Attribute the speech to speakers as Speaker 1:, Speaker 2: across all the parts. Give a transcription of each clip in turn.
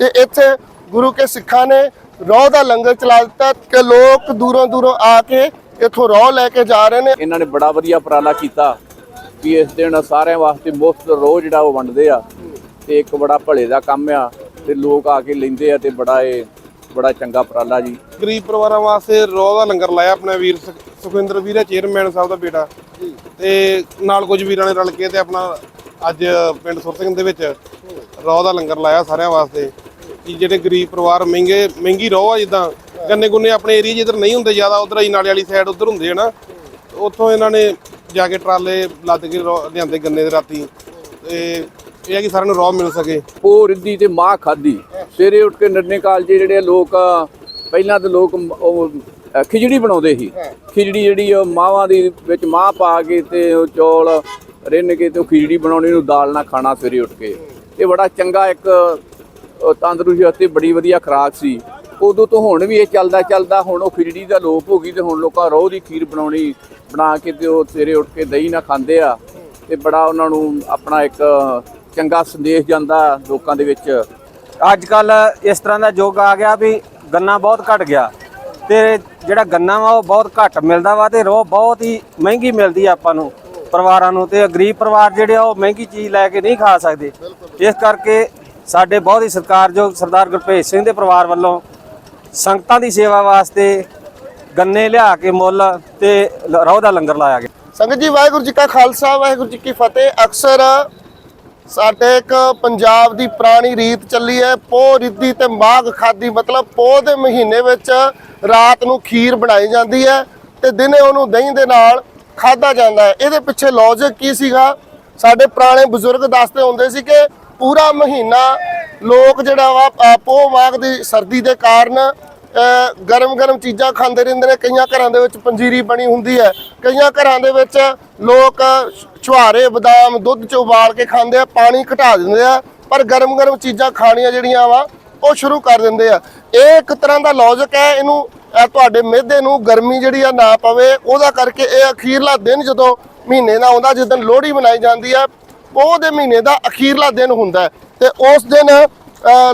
Speaker 1: ਤੇ ਇੱਥੇ ਗੁਰੂ ਕੇ ਸਿੱਖਾਂ ਨੇ ਰੋਹ ਦਾ ਲੰਗਰ ਚਲਾ ਦਿੱਤਾ ਕਿ ਲੋਕ ਦੂਰੋਂ ਦੂਰੋਂ ਆ ਕੇ ਇੱਥੋਂ ਰੋਹ ਲੈ ਕੇ ਜਾ ਰਹੇ ਨੇ।
Speaker 2: ਇਹਨਾਂ ਨੇ ਬੜਾ ਵਧੀਆ ਉਪਰਾਲਾ ਕੀਤਾ ਕਿ ਇਸ ਦਿਨ ਸਾਰਿਆਂ ਵਾਸਤੇ ਮੁਫਤ ਰੋਜ਼ ਜਿਹੜਾ ਉਹ ਵੰਡਦੇ ਆ ਤੇ ਇੱਕ ਬੜਾ ਭਲੇ ਦਾ ਕੰਮ ਆ ਤੇ ਲੋਕ ਆ ਕੇ ਲੈਂਦੇ ਆ ਤੇ ਬੜਾ ਇਹ ਬੜਾ ਚੰਗਾ ਉਪਰਾਲਾ ਜੀ।
Speaker 3: ਗਰੀਬ ਪਰਿਵਾਰਾਂ ਵਾਸਤੇ ਰੋਹ ਦਾ ਲੰਗਰ ਲਾਇਆ ਆਪਣਾ ਵੀਰ ਸੁਖ- ਸੁਖਵਿੰਦਰ ਵੀਰ ਹੈ ਚੇਅਰਮੈਨ ਸਾਹਿਬ ਦਾ ਬੇਟਾ। ਤੇ ਨਾਲ ਕੁਝ ਵੀਰਾਂ ਨੇ ਰਲ ਕੇ ਤੇ ਆਪਣਾ ਅੱਜ ਪਿੰਡ ਸੁਰ ਸਿੰਘ ਦੇ ਵਿੱਚ ਰੋਹ ਦਾ ਲੰਗਰ ਲਾਇਆ ਸਾਰਿਆਂ ਵਾਸਤੇ। ਕਿ ਜਿਹੜੇ ਗਰੀਬ ਪਰਿਵਾਰ ਮਹਿੰਗੇ ਮਹਿੰਗੀ ਰੋਹ ਆ ਜਿੱਦਾਂ ਗੰਨੇ ਗੁੰਨੇ ਆਪਣੇ ਏਰੀਆ ਜਿੱਧਰ ਨਹੀਂ ਹੁੰਦੇ ਜ਼ਿਆਦਾ ਉਧਰ ਹੀ ਨਾਲੇ ਵਾਲੀ ਸਾਈਡ ਉਧਰ ਹੁੰਦੇ ਆ ਨਾ। ਉੱਥੋਂ ਇਹਨਾਂ ਨੇ ਜਾ ਕੇ ਟਰਾਲੇ ਲੱਦ ਕੇ ਰੋਹ ਲਿਆਂਦੇ ਗੰਨੇ ਦੇ ਰਾਤੀ। ਤੇ ਇਹ ਹੈ ਕਿ ਸਾਰਿਆਂ ਨੂੰ ਰੋਹ ਮਿਲ ਸਕੇ।
Speaker 2: ਉਹ ਰਿੱਧੀ ਤੇ ਮਾਂ ਖਾਦੀ। ਸਵੇਰੇ ਉੱਠ ਕੇ ਨੰਨੇ ਕਾਲਜੇ ਜਿਹੜੇ ਲੋਕ ਪਹਿਲਾਂ ਤਾਂ ਲੋਕ ਉਹ ਖਿਚੜੀ ਬਣਾਉਂਦੇ ਸੀ। ਖਿਚੜੀ ਜਿਹੜੀ ਉਹ ਮਾਵਾਂ ਦੀ ਵਿੱਚ ਮਾਂ ਪਾ ਕੇ ਤੇ ਉਹ ਚੌਲ ਰਿੰਨ ਕੇ ਤੇ ਉਹ ਖਿਚੜੀ ਬਣਾਉਣੀ ਨੂੰ ਦਾਲ ਨਾਲ ਖਾਣਾ ਸਵੇਰੇ ਉੱਠ ਕੇ। ਇਹ ਬੜਾ ਚੰਗਾ ਇੱਕ ਤੰਦਰੁਸਤੀ ਵਾਸਤੇ ਬੜੀ ਵਧੀਆ ਖੁਰਾਕ ਸੀ। ਉਦੋਂ ਤੋਂ ਹੁਣ ਵੀ ਇਹ ਚੱਲਦਾ ਚੱਲਦਾ ਹੁਣ ਉਹ ਖਿਚੜੀ ਦਾ ਲੋਪ ਹੋ ਗਈ ਤੇ ਹੁਣ ਲੋਕਾਂ ਰੋਹ ਦੀ ਖੀਰ ਬਣਾਉਣੀ, ਬਣਾ ਕੇ ਤੇ ਉਹ ਸਵੇਰੇ ਉੱਠ ਕੇ ਦਹੀਂ ਨਾਲ ਖਾਂਦੇ ਆ ਤੇ ਬੜਾ ਉਹਨਾਂ ਨੂੰ ਆਪਣਾ ਇੱਕ ਚੰਗਾ ਸੰਦੇਸ਼ ਜਾਂਦਾ ਲੋਕਾਂ ਦੇ ਵਿੱਚ।
Speaker 4: ਅੱਜ ਕੱਲ ਇਸ ਤਰ੍ਹਾਂ ਦਾ ਯੁੱਗ ਆ ਗਿਆ ਵੀ ਗੰਨਾ ਬਹੁਤ ਘਟ ਗਿਆ ਤੇ ਜਿਹੜਾ ਗੰਨਾ ਵਾ ਉਹ ਬਹੁਤ ਘੱਟ ਮਿਲਦਾ ਵਾ ਤੇ ਰੋਹ ਬਹੁਤ ਹੀ ਮਹਿੰਗੀ ਮਿਲਦੀ ਆ ਆਪਾਂ ਨੂੰ, ਪਰਿਵਾਰਾਂ ਨੂੰ ਤੇ ਗਰੀਬ ਪਰਿਵਾਰ ਜਿਹੜੇ ਆ ਉਹ ਮਹਿੰਗੀ ਚੀਜ਼ ਲੈ ਕੇ ਨਹੀਂ ਖਾ ਸਕਦੇ। ਇਸ ਕਰਕੇ ਸਾਡੇ ਬਹੁਤ ਹੀ ਸਤਿਕਾਰਯੋਗ ਸਰਦਾਰ ਗੁਰਭੇਜ ਸਿੰਘ ਦੇ ਪਰਿਵਾਰ ਵੱਲੋਂ ਸੰਗਤਾਂ ਦੀ ਸੇਵਾ ਵਾਸਤੇ ਗੰਨੇ ਲਿਆ ਕੇ ਮੁੱਲ ਤੇ ਰੋਹ ਦਾ ਲੰਗਰ ਲਾਇਆ ਗਿਆ।
Speaker 1: ਸੰਗਤ ਜੀ, ਵਾਹਿਗੁਰੂ ਜੀ ਕਾ ਖਾਲਸਾ, ਵਾਹਿਗੁਰੂ ਜੀ ਕੀ ਫਤਿਹ। ਅਕਸਰ ਸਾਡੇ ਇੱਕ ਪੰਜਾਬ ਦੀ ਪੁਰਾਣੀ ਰੀਤ ਚੱਲੀ ਹੈ। ਪੋਹ ਰਿੱਧੀ ਤੇ ਮਾਘ ਖਾਦੀ ਮਤਲਬ ਪੋਹ ਦੇ ਮਹੀਨੇ ਵਿੱਚ ਰਾਤ ਨੂੰ ਖੀਰ ਬਣਾਈ ਜਾਂਦੀ ਹੈ ਤੇ ਦਿਨੇ ਉਹਨੂੰ ਦਹੀਂ ਦੇ ਨਾਲ ਖਾਦਾ ਜਾਂਦਾ ਹੈ। ਇਹਦੇ ਪਿੱਛੇ ਲੌਜਿਕ ਕੀ ਸੀਗਾ? ਸਾਡੇ ਪੁਰਾਣੇ ਬਜ਼ੁਰਗ ਦੱਸਦੇ ਹੁੰਦੇ ਸੀ ਕਿ ਪੂਰਾ ਮਹੀਨਾ ਲੋਕ ਜਿਹੜਾ ਵਾ ਪੋਹ ਮਾਘ ਦੀ ਸਰਦੀ ਦੇ ਕਾਰਨ ਗਰਮ ਗਰਮ ਚੀਜ਼ਾਂ ਖਾਂਦੇ ਰਹਿੰਦੇ ਨੇ। ਕਈਆਂ ਘਰਾਂ ਦੇ ਵਿੱਚ ਪੰਜੀਰੀ ਬਣੀ ਹੁੰਦੀ ਹੈ। ਕਈਆਂ ਘਰਾਂ ਦੇ ਵਿੱਚ ਲੋਕ ਛੁਹਾਰੇ, ਬਦਾਮ, ਦੁੱਧ ਚ ਉਬਾਲ ਕੇ ਖਾਂਦੇ ਆ, ਪਾਣੀ ਘਟਾ ਦਿੰਦੇ ਆ, ਪਰ ਗਰਮ ਗਰਮ ਚੀਜ਼ਾਂ ਖਾਣੀਆਂ ਜਿਹੜੀਆਂ ਵਾ, ਉਹ ਸ਼ੁਰੂ ਕਰ ਦਿੰਦੇ ਆ। ਇਹ ਇੱਕ ਤਰ੍ਹਾਂ ਦਾ ਲੌਜਿਕ ਹੈ, ਇਹਨੂੰ ਤੁਹਾਡੇ ਮਿਹਦੇ ਨੂੰ ਗਰਮੀ ਜਿਹੜੀ ਆ ਨਾ ਪਵੇ, ਉਹਦਾ ਕਰਕੇ ਇਹ ਅਖੀਰਲਾ ਦਿਨ ਜਦੋਂ ਮਹੀਨੇ ਦਾ ਆਉਂਦਾ, ਜਿਸ ਦਿਨ ਲੋਹੜੀ ਮਨਾਈ ਜਾਂਦੀ ਆ ਉਹ ਦੇ ਮਹੀਨੇ ਦਾ ਅਖੀਰਲਾ ਦਿਨ ਹੁੰਦਾ ਹੈ। ਤੇ ਉਸ ਦਿਨ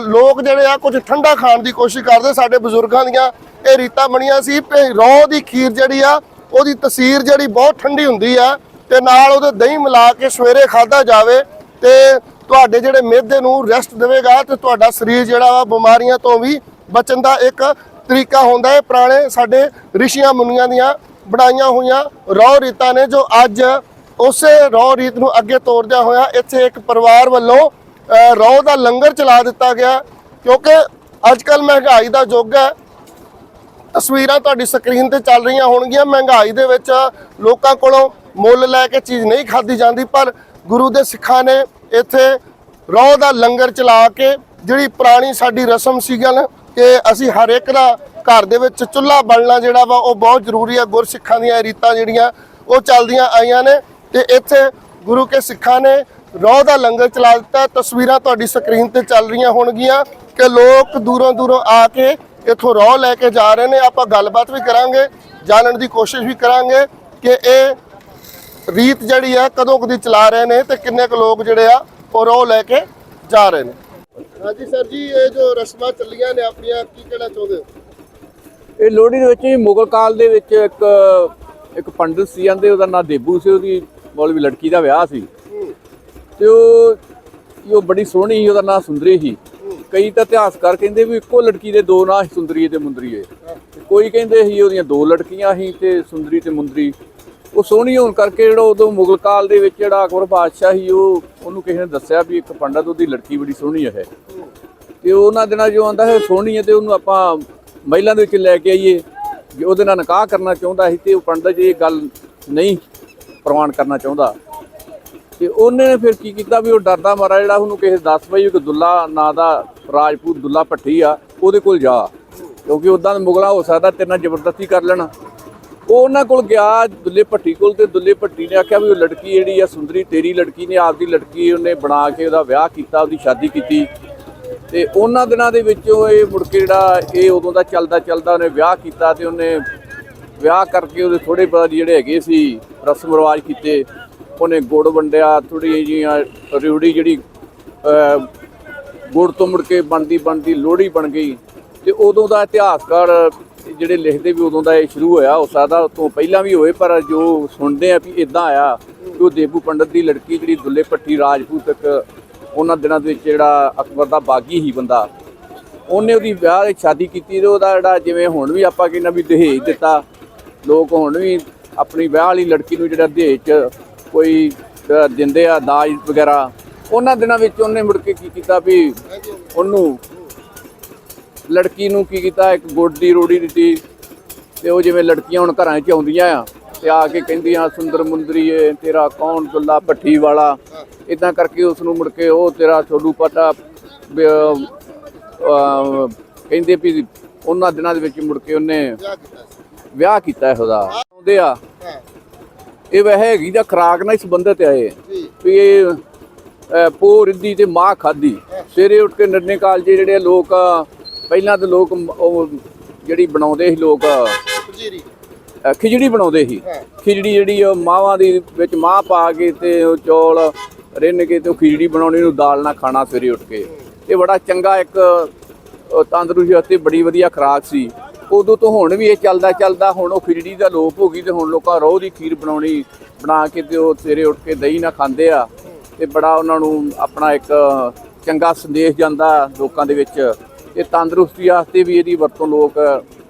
Speaker 1: ਲੋਕ ਜਿਹੜੇ ਆ, ਕੁਝ ਠੰਡਾ ਖਾਣ ਦੀ ਕੋਸ਼ਿਸ਼ ਕਰਦੇ। ਸਾਡੇ ਬਜ਼ੁਰਗਾਂ ਦੀਆਂ ਇਹ ਰੀਤਾਂ ਬਣੀਆਂ ਸੀ ਰੋਹ ਦੀ ਖੀਰ ਜਿਹੜੀ ਆ, ਉਹਦੀ ਤਸੀਰ ਜਿਹੜੀ ਬਹੁਤ ਠੰਡੀ ਹੁੰਦੀ ਆ ਤੇ ਨਾਲ ਉਹਦੇ ਦਹੀਂ ਮਿਲਾ ਕੇ ਸਵੇਰੇ ਖਾਦਾ ਜਾਵੇ ਤੇ ਤੁਹਾਡੇ ਜਿਹੜੇ ਮਿਹਦੇ ਨੂੰ ਰੈਸਟ ਦੇਵੇਗਾ ਤੇ ਤੁਹਾਡਾ ਸਰੀਰ ਜਿਹੜਾ ਵਾ, ਬਿਮਾਰੀਆਂ ਤੋਂ ਵੀ ਬਚਣ ਦਾ ਇੱਕ ਤਰੀਕਾ ਹੁੰਦਾ ਹੈ। ਪੁਰਾਣੇ ਸਾਡੇ ਰਿਸ਼ੀਆਂ ਮੁਨੀਆਂ ਦੀਆਂ ਬਣਾਈਆਂ ਹੋਈਆਂ ਰੋਹ ਰੀਤਾਂ ਨੇ ਜੋ ਅੱਜ ਉਸੇ ਰੋਹ ਰੀਤ ਨੂੰ ਅੱਗੇ ਤੋਰਦਿਆਂ ਹੋਇਆ ਇੱਥੇ ਇੱਕ ਪਰਿਵਾਰ ਵੱਲੋਂ ਅ, ਰੋਹ ਦਾ ਲੰਗਰ ਚਲਾ ਦਿੱਤਾ ਗਿਆ। ਕਿਉਂਕਿ ਅੱਜ ਕੱਲ ਮਹਿੰਗਾਈ ਦਾ ਯੁੱਗ ਹੈ। ਤਸਵੀਰਾਂ ਤੁਹਾਡੀ ਸਕਰੀਨ ਤੇ ਚੱਲ ਰਹੀਆਂ ਹੋਣਗੀਆਂ। ਮਹਿੰਗਾਈ ਦੇ ਵਿੱਚ ਲੋਕਾਂ ਕੋਲੋਂ ਮੁੱਲ ਲੈ ਕੇ ਚੀਜ਼ ਨਹੀਂ ਖਾਦੀ ਜਾਂਦੀ ਪਰ ਗੁਰੂ ਦੇ ਸਿੱਖਾਂ ਨੇ ਇੱਥੇ ਰੋਹ ਦਾ ਲੰਗਰ ਚਲਾ ਕੇ ਜਿਹੜੀ ਪੁਰਾਣੀ ਸਾਡੀ ਰਸਮ ਸੀਗਾ ਕਿ ਅਸੀਂ ਹਰ ਇੱਕ ਦਾ ਘਰ ਦੇ ਵਿੱਚ ਚੁੱਲ੍ਹਾ ਬਣਨਾ ਜਿਹੜਾ ਵਾ ਉਹ ਬਹੁਤ ਜ਼ਰੂਰੀ ਆ ਗੁਰਸਿੱਖਾਂ ਦੀਆਂ ਰੀਤਾਂ ਜਿਹੜੀਆਂ ਉਹ ਚੱਲਦੀਆਂ ਆਈਆਂ ਨੇ। ਤੇ ਇੱਥੇ ਗੁਰੂ ਕੇ ਸਿੱਖਾਂ ਨੇ ਰੋਹ ਦਾ ਲੰਗਰ ਚਲਾ ਦਿੱਤਾ, ਤਸਵੀਰਾਂ ਤੁਹਾਡੀ ਸਕਰੀਨ ਤੇ ਚੱਲ ਰਹੀਆਂ ਹੋਣਗੀਆਂ ਕਿ ਲੋਕ ਦੂਰੋਂ ਦੂਰੋਂ ਆ ਕੇ ਇੱਥੋਂ ਰੋਹ ਲੈ ਕੇ ਜਾ ਰਹੇ ਨੇ। ਆਪਾਂ ਗੱਲਬਾਤ ਵੀ ਕਰਾਂਗੇ, ਜਾਣਨ ਦੀ ਕੋਸ਼ਿਸ਼ ਵੀ ਕਰਾਂਗੇ ਕਿ ਇਹ ਰੀਤ ਜਿਹੜੀ ਆ ਕਦੋਂ ਕਦੀ ਚਲਾ ਰਹੇ ਨੇ ਤੇ ਕਿੰਨੇ ਕੁ ਲੋਕ ਜਿਹੜੇ ਆ ਉਹ ਰੋਹ ਲੈ ਕੇ ਜਾ ਰਹੇ ਨੇ। ਹਾਂਜੀ ਸਰ ਜੀ, ਇਹ ਜੋ ਰਸਮਾਂ ਚੱਲੀਆਂ ਨੇ ਆਪਣੀਆਂ, ਕੀ ਕਹਿਣਾ ਚਾਹੁੰਦੇ ਹੋ
Speaker 2: ਇਹ ਲੋਹੜੀ ਦੇ ਵਿੱਚ ਹੀ ਮੁਗਲ ਕਾਲ ਦੇ ਵਿੱਚ ਇੱਕ ਇੱਕ ਪੰਡਿਤ ਸੀ ਜਾਂਦੇ ਉਹਦਾ ਨਾਂ ਦੇਬੂ ਸੀ, ਉਹਦੀ ਮੌਲਵੀ ਲੜਕੀ ਦਾ ਵਿਆਹ ਸੀ। ਤੇ ਉਹ ਉਹ ਬੜੀ ਸੋਹਣੀ ਸੀ, ਉਹਦਾ ਨਾਂ ਸੁੰਦਰੀ ਸੀ। ਕਈ ਤਾਂ ਇਤਿਹਾਸਕਾਰ ਕਹਿੰਦੇ ਵੀ ਇੱਕੋ ਲੜਕੀ ਦੇ ਦੋ ਨਾਂ ਸੀ ਸੁੰਦਰੀਏ ਤੇ ਮੁੰਦਰੀਏ ਕੋਈ ਕਹਿੰਦੇ ਸੀ ਉਹਦੀਆਂ ਦੋ ਲੜਕੀਆਂ ਸੀ ਤੇ ਸੁੰਦਰੀ ਤੇ ਮੁੰਦਰੀ। ਉਹ ਸੋਹਣੀ ਹੋਣ ਕਰਕੇ ਜਿਹੜਾ ਉਦੋਂ ਮੁਗਲ ਕਾਲ ਦੇ ਵਿੱਚ ਜਿਹੜਾ ਅਕਬਰ ਬਾਦਸ਼ਾਹ ਸੀ, ਉਹ ਉਹਨੂੰ ਕਿਸੇ ਨੇ ਦੱਸਿਆ ਵੀ ਇੱਕ ਪੰਡਤ ਉਹਦੀ ਲੜਕੀ ਬੜੀ ਸੋਹਣੀ ਹੈ ਤੇ ਉਹਨਾਂ ਦਿਨਾਂ ਜੋ ਆਂਦਾ ਹੈ, ਸੋਹਣੀ ਹੈ ਤੇ ਉਹਨੂੰ ਆਪਾਂ ਮਹਿਲਾਂ ਦੇ ਵਿੱਚ ਲੈ ਕੇ ਆਈਏ। ਜੇ ਉਹਦੇ ਨਾਲ ਨਿਕਾਹ ਕਰਨਾ ਚਾਹੁੰਦਾ ਸੀ ਤੇ ਉਹ ਪੰਡਤ ਜੀ ਇਹ ਗੱਲ ਨਹੀਂ ਪ੍ਰਵਾਨ ਕਰਨਾ ਚਾਹੁੰਦਾ। ਤੇ ਉਹਨੇ ਫਿਰ ਕੀ ਕੀਤਾ ਵੀ ਉਹ ਡਰਦਾ ਮਾਰਾ ਜਿਹੜਾ ਉਹਨੂੰ ਕਿਸੇ ਦੱਸ ਪਈ ਕਿ ਦੁੱਲਾ ਨਾਂ ਦਾ ਰਾਜਪੂਤ ਦੁੱਲਾ ਭੱਟੀ ਆ, ਉਹਦੇ ਕੋਲ ਜਾ। ਕਿਉਂਕਿ ਉਦਾਂ ਮੁਗਲਾ ਹੋ ਸਕਦਾ ਤੇਰੇ ਨਾਲ ਜ਼ਬਰਦਸਤੀ ਕਰ ਲੈਣਾ। ਉਹ ਉਹਨਾਂ ਕੋਲ ਗਿਆ ਦੁੱਲੇ ਭੱਟੀ ਕੋਲ ਤੇ ਦੁੱਲੇ ਭੱਟੀ ਨੇ ਆਖਿਆ ਵੀ ਉਹ ਲੜਕੀ ਜਿਹੜੀ ਆ ਸੁੰਦਰੀ, ਤੇਰੀ ਲੜਕੀ ਨੇ, ਆਪਦੀ ਲੜਕੀ ਉਹਨੇ ਬਣਾ ਕੇ ਉਹਦਾ ਵਿਆਹ ਕੀਤਾ, ਉਹਦੀ ਸ਼ਾਦੀ ਕੀਤੀ। ਤੇ ਉਹਨਾਂ ਦਿਨਾਂ ਦੇ ਵਿੱਚ ਉਹ ਇਹ ਮੁੜ ਕੇ ਜਿਹੜਾ ਇਹ ਉਦੋਂ ਦਾ ਚੱਲਦਾ ਚੱਲਦਾ ਉਹਨੇ ਵਿਆਹ ਕੀਤਾ ਤੇ ਉਹਨੇ ਵਿਆਹ ਕਰਕੇ ਉਹਦੇ ਥੋੜੇ ਬਹੁਤ ਜਿਹੜੇ ਹੈਗੇ ਸੀ, ਰਸਮ ਰਿਵਾਜ ਕੀਤੇ, ਉਹਨੇ ਗੁੜ ਵੰਡਿਆ ਥੋੜੀ ਜਿਹੀਆਂ ਰਿਉੜੀ ਜਿਹੜੀ ਗੁੜ ਤੋਂ ਮੁੜ ਕੇ ਬਣਦੀ ਬਣਦੀ ਲੋਹੜੀ ਬਣ ਗਈ। ਤੇ ਉਦੋਂ ਦਾ ਇਤਿਹਾਸਕਾਰ ਜਿਹੜੇ ਲਿਖਦੇ ਵੀ ਉਦੋਂ ਦਾ ਇਹ ਸ਼ੁਰੂ ਹੋਇਆ ਹੋ ਸਕਦਾ ਉਸ ਤੋਂ ਪਹਿਲਾਂ ਵੀ ਹੋਏ, ਪਰ ਜੋ ਸੁਣਦੇ ਆ ਵੀ ਇਦਾਂ ਆਇਆ ਕਿ ਉਹ ਦੇਬੂ ਪੰਡਤ ਦੀ ਲੜਕੀ ਜਿਹੜੀ ਦੁੱਲੇ ਪੱਟੀ ਰਾਜਪੂਤ ਇੱਕ ਉਹਨਾਂ ਦਿਨਾਂ ਦੇ ਵਿੱਚ ਜਿਹੜਾ ਅਕਬਰ ਦਾ ਬਾਗੀ ਹੀ ਬੰਦਾ। ਉਹਨੇ ਉਹਦੀ ਵਿਆਹ ਦੀ ਸ਼ਾਦੀ ਕੀਤੀ ਤੇ ਉਹਦਾ ਜਿਹੜਾ ਜਿਵੇਂ ਹੁਣ ਵੀ ਆਪਾਂ ਕਹਿੰਦਾ ਵੀ ਦਹੇਜ ਦਿੱਤਾ ਲੋਕ ਹੁਣ ਵੀ ਆਪਣੀ ਵਿਆਹ ਵਾਲੀ ਲੜਕੀ ਨੂੰ ਜਿਹੜਾ ਦਹੇਜ 'ਚ ਕੋਈ ਦਿੰਦੇ ਆ, ਦਾਜ ਵਗੈਰਾ, ਉਹਨਾਂ ਦਿਨਾਂ ਵਿੱਚ ਉਹਨੇ ਮੁੜ ਕੇ ਕੀ ਕੀਤਾ ਵੀ ਉਹਨੂੰ ਲੜਕੀ ਨੂੰ ਕੀ ਕੀਤਾ, ਇੱਕ ਗੁੜ ਦੀ ਰੋੜੀ ਦਿੱਤੀ ਤੇ ਉਹ ਜਿਵੇਂ ਲੜਕੀਆਂ ਹੁਣ ਘਰਾਂ 'ਚ ਆਉਂਦੀਆਂ ਆ ਤੇ ਆ ਕੇ ਕਹਿੰਦੀਆਂ, ਸੁੰਦਰ ਮੁੰਦਰੀਏ ਤੇਰਾ ਕੌਣ ਦੁੱਲਾ ਭੱਠੀ ਵਾਲਾ? ਇਦਾਂ ਕਰਕੇ ਉਸ ਨੂੰ ਮੁੜ ਕੇ ਉਹ ਤੇਰਾ ਛੋਲੂ ਪਟਾ ਕਹਿੰਦੇ ਵੀ ਉਹਨਾਂ ਦਿਨਾਂ ਦੇ ਵਿੱਚ ਮੁੜ ਕੇ ਉਹਨੇ
Speaker 1: ਵਿਆਹ ਕੀਤਾ
Speaker 2: ਕੀਤਾ ਇਹਦਾ ਆਉਂਦੇ ਆ। ਇਹ ਵਹਿ ਹੈਗੀ ਦਾ ਖਰਾਕ ਨਾਲ ਸੰਬੰਧਿਤ ਹੈ ਇਹ। ਵੀ ਇਹ ਪੋਹ ਰਿੱਧੀ ਤੇ ਮਾਂ ਖਾਦੀ ਸਵੇਰੇ ਉੱਠ ਕੇ ਨੰਨੇ ਕਾਲਜੇ ਜਿਹੜੇ ਲੋਕ ਪਹਿਲਾਂ ਤਾਂ ਲੋਕ ਉਹ ਜਿਹੜੀ ਬਣਾਉਂਦੇ ਸੀ ਲੋਕ। ਖਿਚੜੀ ਬਣਾਉਂਦੇ ਸੀ। ਖਿਚੜੀ ਜਿਹੜੀ ਉਹ ਮਾਵਾਂ ਦੀ ਵਿੱਚ ਮਾਂ ਪਾ ਕੇ ਤੇ ਉਹ ਚੌਲ ਰਿੰਨ ਕੇ ਤੇ ਉਹ ਖਿਚੜੀ ਬਣਾਉਣੀ ਨੂੰ ਦਾਲ ਨਾਲ ਖਾਣਾ ਸਵੇਰੇ ਉੱਠ ਕੇ। ਇਹ ਬੜਾ ਚੰਗਾ ਇੱਕ ਤੰਦਰੁਸਤੀ ਵਾਸਤੇ ਬੜੀ ਵਧੀਆ ਖੁਰਾਕ ਸੀ। ਉਦੋਂ ਤੋਂ ਹੁਣ ਵੀ ਇਹ ਚੱਲਦਾ ਚੱਲਦਾ, ਹੁਣ ਉਹ ਖਿਚੜੀ ਦਾ ਲੋਪ ਹੋ ਗਈ ਤੇ ਹੁਣ ਲੋਕਾਂ ਰੋਹ ਦੀ ਖੀਰ ਬਣਾਉਣੀ, ਬਣਾ ਕੇ ਤੇ ਉਹ ਸਵੇਰੇ ਉੱਠ ਕੇ ਦਹੀਂ ਨਾਲ ਖਾਂਦੇ ਆ ਤੇ ਬੜਾ ਉਹਨਾਂ ਨੂੰ ਆਪਣਾ ਇੱਕ ਚੰਗਾ ਸੰਦੇਸ਼ ਜਾਂਦਾ ਲੋਕਾਂ ਦੇ ਵਿੱਚ। ਤੇ ਤੰਦਰੁਸਤੀ ਵਾਸਤੇ ਵੀ ਇਹਦੀ ਵਰਤੋਂ ਲੋਕ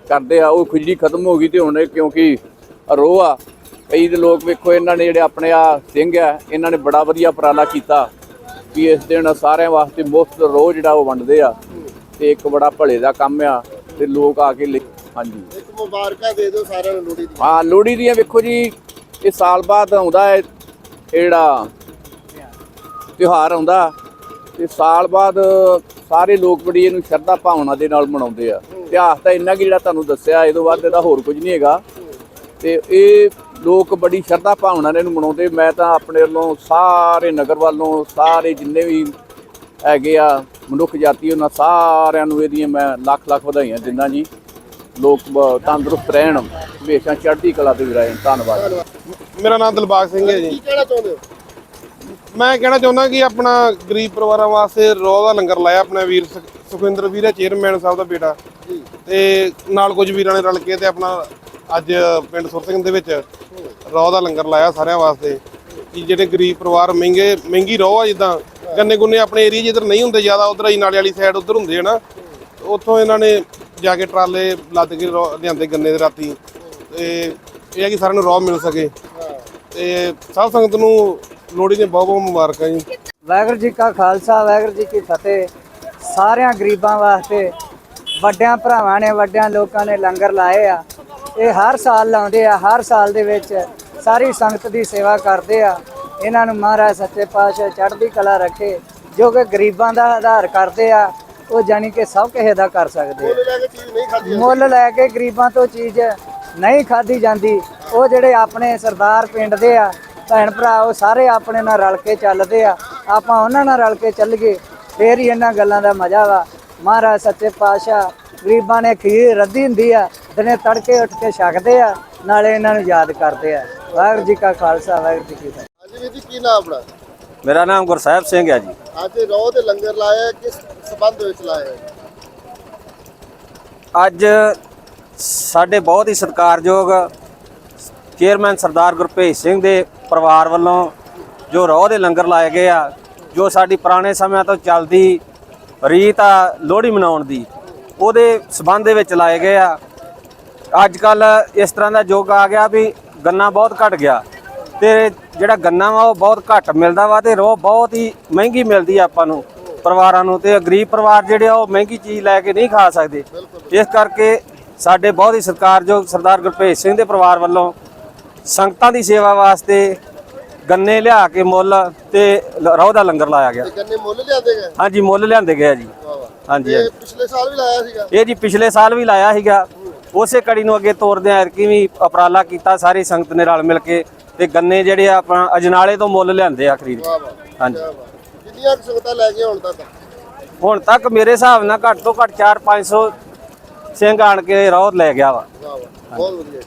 Speaker 2: ਕਰਦੇ ਆ, ਉਹ ਖਿਚੜੀ ਖਤਮ ਹੋ ਗਈ ਤੇ ਹੁਣ ਕਿਉਂਕਿ ਰੋਹ ਆ। ਕਈ ਦੇ ਲੋਕ ਵੇਖੋ ਇਹਨਾਂ ਨੇ ਜਿਹੜੇ ਆਪਣੇ ਆ ਸਿੰਘ ਆ, ਇਹਨਾਂ ਨੇ ਬੜਾ ਵਧੀਆ ਉਪਰਾਲਾ ਕੀਤਾ ਵੀ ਇਸ ਦਿਨ ਸਾਰਿਆਂ ਵਾਸਤੇ ਮੁਫਤ ਰੋਹ ਜਿਹੜਾ ਉਹ ਵੰਡਦੇ ਆ ਤੇ ਇੱਕ ਬੜਾ ਭਲੇ ਦਾ ਕੰਮ ਆ। ਤੇ ਲੋਕ ਆ ਕੇ ਲੈ- ਹਾਂਜੀ।
Speaker 1: ਇੱਕ ਮੁਬਾਰਕਾਂ ਦੇ ਦਿਓ ਸਾਰਿਆਂ ਨੂੰ ਲੋਹੜੀ ਦੀ
Speaker 2: ਹਾਂ ਲੋਹੜੀ ਦੀਆਂ ਵੇਖੋ ਜੀ ਇਹ ਸਾਲ ਬਾਅਦ ਆਉਂਦਾ ਹੈ ਇਹ ਜਿਹੜਾ ਤਿਉਹਾਰ ਆਉਂਦਾ। ਤੇ ਸਾਲ ਬਾਅਦ ਸਾਰੇ ਲੋਕ ਬੜੀ ਇਹਨੂੰ ਸ਼ਰਧਾ ਭਾਵਨਾ ਦੇ ਨਾਲ ਮਨਾਉਂਦੇ ਆ। ਇਤਿਹਾਸ ਤਾਂ ਇੰਨਾ ਕਿ ਜਿਹੜਾ ਤੁਹਾਨੂੰ ਦੱਸਿਆ ਇਹ ਤੋਂ ਬਾਅਦ ਇਹਦਾ ਹੋਰ ਕੁਝ ਨਹੀਂ ਹੈਗਾ। ਤੇ ਇਹ ਲੋਕ ਬੜੀ ਸ਼ਰਧਾ ਭਾਵਨਾ ਨਾਲ ਇਹਨੂੰ ਮਨਾਉਂਦੇ। ਮੈਂ ਤਾਂ ਆਪਣੇ ਵੱਲੋਂ ਸਾਰੇ ਨਗਰ ਵੱਲੋਂ ਸਾਰੇ ਜਿੰਨੇ ਵੀ ਹੈਗੇ ਆ ਮਨੁੱਖ ਜਾਤੀ ਉਹਨਾਂ ਸਾਰਿਆਂ ਨੂੰ ਇਹਦੀਆਂ ਮੈਂ ਲੱਖ ਲੱਖ ਵਧਾਈਆਂ ਦਿੰਦਾ ਜੀ। ਲੋਕ ਤੰਦਰੁਸਤ ਰਹਿਣ ਹਮੇਸ਼ਾ ਚੜ੍ਹਦੀ ਕਲਾ ਦੇ ਰਹਿਣ ਧੰਨਵਾਦ।
Speaker 3: ਮੇਰਾ ਨਾਮ ਦਿਲਬਾਗ ਸਿੰਘ ਹੈ ਜੀ।
Speaker 1: ਕੀ ਕਹਿਣਾ ਚਾਹੁੰਦੇ ਹੋ?
Speaker 3: ਮੈਂ ਕਹਿਣਾ ਚਾਹੁੰਦਾ ਕਿ ਆਪਣਾ ਗਰੀਬ ਪਰਿਵਾਰਾਂ ਵਾਸਤੇ ਰੋਹ ਦਾ ਲੰਗਰ ਲਾਇਆ ਆਪਣਾ ਵੀਰ ਸੁਖ- ਸੁਖਵਿੰਦਰ ਵੀਰ ਹੈ ਚੇਅਰਮੈਨ ਸਾਹਿਬ ਦਾ ਬੇਟਾ।
Speaker 1: ਜੀ।
Speaker 3: ਤੇ ਨਾਲ ਕੁਝ ਵੀਰਾਂ ਨੇ ਰਲ ਕੇ ਤੇ ਆਪਣਾ ਅੱਜ ਪਿੰਡ ਸੁਰ ਸਿੰਘ ਦੇ ਵਿੱਚ ਰੋਹ ਦਾ ਲੰਗਰ ਲਾਇਆ ਸਾਰਿਆਂ ਵਾਸਤੇ। ਕਿ ਜਿਹੜੇ ਗਰੀਬ ਪਰਿਵਾਰ ਮਹਿੰਗੇ ਮਹਿੰਗੀ ਰੋਹ ਆ ਜਿੱਦਾਂ ਗੰਨੇ ਗੁੰਨੇ ਆਪਣੇ ਏਰੀਆ ਜਿੱਧਰ ਨਹੀਂ ਹੁੰਦੇ ਜ਼ਿਆਦਾ, ਉਧਰ ਹੀ ਨਾਲੇ ਵਾਲੀ ਸਾਈਡ ਉਧਰ ਹੁੰਦੇ ਆ ਨਾ। ਉੱਥੋਂ ਇਹਨਾਂ ਨੇ ਜਾ ਕੇ ਟਰਾਲੇ ਲੱਦ ਕੇ ਰੋਹ ਲਿਆਂਦੇ ਗੰਨੇ ਦੇ ਰਾਤੀ। ਤੇ ਇਹ ਹੈ ਕਿ ਸਾਰਿਆਂ ਨੂੰ ਰੋਹ ਮਿਲ ਸਕੇ। ਤੇ ਸਭ ਸੰਗਤ ਨੂੰ ਲੋਹੜੀ ਦੀਆਂ ਬਹੁਤ ਬਹੁਤ ਮੁਬਾਰਕਾਂ ਜੀ।
Speaker 5: ਵਾਹਿਗੁਰੂ ਜੀ ਕਾ ਖਾਲਸਾ, ਵਾਹਿਗੁਰੂ ਜੀ ਕੀ ਫਤਿਹ। ਸਾਰਿਆਂ ਗਰੀਬਾਂ ਵਾਸਤੇ ਵੱਡਿਆਂ ਭਰਾਵਾਂ ਨੇ, ਵੱਡਿਆਂ ਲੋਕਾਂ ਨੇ ਲੰਗਰ ਲਾਏ ਆ। ਇਹ ਹਰ ਸਾਲ ਲਾਉਂਦੇ ਆ, ਹਰ ਸਾਲ ਦੇ ਵਿੱਚ ਸਾਰੀ ਸੰਗਤ ਦੀ ਸੇਵਾ ਕਰਦੇ ਆ। ਇਹਨਾਂ ਨੂੰ ਮਹਾਰਾਜ ਸੱਚੇ ਪਾਤਸ਼ਾਹ ਚੜ੍ਹਦੀ ਕਲਾ ਰੱਖੇ ਜੋ ਕਿ ਗਰੀਬਾਂ ਦਾ ਆਧਾਰ ਕਰਦੇ ਆ ਉਹ ਜਾਣੀ ਕਿ ਸਭ ਕਿਸੇ ਦਾ ਕਰ ਸਕਦੇ ਆ।
Speaker 1: ਮੁੱਲ ਲੈ ਕੇ ਖਾਦੀ
Speaker 5: ਗਰੀਬਾਂ ਤੋਂ ਚੀਜ਼ ਨਹੀਂ ਖਾਧੀ ਜਾਂਦੀ। ਉਹ ਜਿਹੜੇ ਆਪਣੇ ਸਰਦਾਰ ਪਿੰਡ ਦੇ ਆ ਭੈਣ ਭਰਾ ਉਹ ਸਾਰੇ ਆਪਣੇ ਨਾਲ ਰਲ ਕੇ ਚੱਲਦੇ ਆ। ਆਪਾਂ ਉਹਨਾਂ ਨਾਲ ਰਲ ਕੇ ਚੱਲੀਏ ਫੇਰ ਹੀ ਇਹਨਾਂ ਗੱਲਾਂ ਦਾ ਮਜ਼ਾ ਵਾ। ਮਹਾਰਾਜ ਸੱਚੇ ਪਾਤਸ਼ਾਹ ਗਰੀਬਾਂ ਨੇ ਖੀਰ ਰੱਧੀ ਹੁੰਦੀ ਆ ਦਿਨੇ ਤੜਕੇ ਉੱਠ ਕੇ ਛਕਦੇ ਆ ਨਾਲੇ ਇਹਨਾਂ ਨੂੰ ਯਾਦ ਕਰਦੇ ਆ। ਵਾਹਿਗੁਰੂ ਜੀ ਕਾ ਖਾਲਸਾ ਵਾਹਿਗੁਰੂ ਜੀ ਕੀ ਫਤਿਹ।
Speaker 1: ਹਾਂਜੀ ਵੀਰ ਜੀ ਕੀ ਨਾਮ ਆਪਣਾ?
Speaker 4: ਮੇਰਾ ਨਾਮ ਗੁਰਸਾਹਿਬ ਸਿੰਘ ਹੈ ਜੀ।
Speaker 1: ਅੱਜ ਰੋਹ ਦੇ ਲੰਗਰ ਲਾਇਆ ਕਿਸ ਸਬੰਧ ਵਿੱਚ ਲਾਇਆ?
Speaker 4: ਅੱਜ ਸਾਡੇ ਬਹੁਤ ਹੀ ਸਤਿਕਾਰਯੋਗ ਚੇਅਰਮੈਨ ਸਰਦਾਰ ਗੁਰਭੇਜ ਸਿੰਘ ਦੇ ਪਰਿਵਾਰ ਵੱਲੋਂ ਜੋ ਰੋਹ ਦੇ ਲੰਗਰ ਲਾਏ ਗਏ ਆ ਜੋ ਸਾਡੀ ਪੁਰਾਣੇ ਸਮਿਆਂ ਤੋਂ ਚੱਲਦੀ ਰੀਤ ਆ ਲੋਹੜੀ ਮਨਾਉਣ ਦੀ ਉਹਦੇ ਸਬੰਧ ਦੇ ਵਿੱਚ ਲਾਏ ਗਏ ਆ। ਅੱਜ ਕੱਲ ਇਸ ਤਰ੍ਹਾਂ ਦਾ ਯੁੱਗ ਆ ਗਿਆ ਵੀ ਗੰਨਾ ਬਹੁਤ ਘਟ ਗਿਆ। ਤੇ ਜਿਹੜਾ ਗੰਨਾ ਵਾ ਉਹ ਬਹੁਤ ਘੱਟ ਮਿਲਦਾ ਵਾ ਤੇ ਰੋਹ ਬਹੁਤ ਹੀ ਮਹਿੰਗੀ ਮਿਲਦੀ ਆ ਆਪਾਂ ਨੂੰ ਪਰਿਵਾਰਾਂ ਨੂੰ ਤੇ ਗਰੀਬ ਪਰਿਵਾਰ ਜਿਹੜੇ ਆ ਉਹ ਮਹਿੰਗੀ ਚੀਜ਼ ਲੈ ਕੇ ਨਹੀਂ ਖਾ ਸਕਦੇ। ਇਸ ਕਰਕੇ ਸਾਡੇ ਬਹੁਤ ਹੀ ਸਤਿਕਾਰਯੋਗ ਸਰਦਾਰ ਗੁਰਭੇਜ ਸਿੰਘ ਦੇ ਪਰਿਵਾਰ ਵੱਲੋਂ ਸੰਗਤਾਂ ਦੀ ਸੇਵਾ ਵਾਸਤੇ ਗੰਨੇ ਲਿਆ ਕੇ ਮੁੱਲ ਤੇ ਰੋਹ ਦਾ ਲੰਗਰ ਲਾਇਆ ਗਿਆ।
Speaker 1: ਗੰਨੇ ਮੁੱਲ ਲਿਆਂਦੇ ਗਏ?
Speaker 4: ਹਾਂਜੀ ਮੁੱਲ ਲਿਆਂਦੇ ਗਏ ਜੀ। ਹਾਂਜੀ
Speaker 1: ਇਹ
Speaker 4: ਹਾਂਜੀ।
Speaker 1: ਪਿਛਲੇ ਸਾਲ ਵੀ ਲਾਇਆ ਸੀਗਾ?
Speaker 4: ਇਹ ਜੀ ਪਿਛਲੇ ਸਾਲ ਵੀ ਲਾਇਆ ਸੀਗਾ। ਉਸੇ ਕੜੀ ਨੂੰ ਅੱਗੇ ਤੋਰਦੇ ਆ ਕਿ ਵੀ ਉਪਰਾਲਾ ਕੀਤਾ ਸਾਰੀ ਸੰਗਤ ਨੇ ਰਲ ਮਿਲ ਕੇ। ਤੇ ਗੰਨੇ ਜਿਹੜੇ ਆ ਆਪਣਾ ਅਜਨਾਲੇ ਤੋਂ ਮੁੱਲ ਲਿਆਂਦੇ ਆ ਖਰੀਦ ਹਾਂਜੀ।
Speaker 1: ਕਿੰਨੀਆਂ ਸੰਗਤਾਂ ਲੈ ਕੇ ਹੁਣ ਤੱਕ?
Speaker 4: ਹੁਣ ਤੱਕ ਮੇਰੇ ਹਿਸਾਬ ਨਾਲ ਘੱਟ ਤੋਂ ਘੱਟ 4-500 ਸਿੰਘ ਆਣ ਕੇ ਰੌਦ ਲੈ ਗਿਆ ਵਾ।
Speaker 1: ਬਹੁਤ ਵਧੀਆ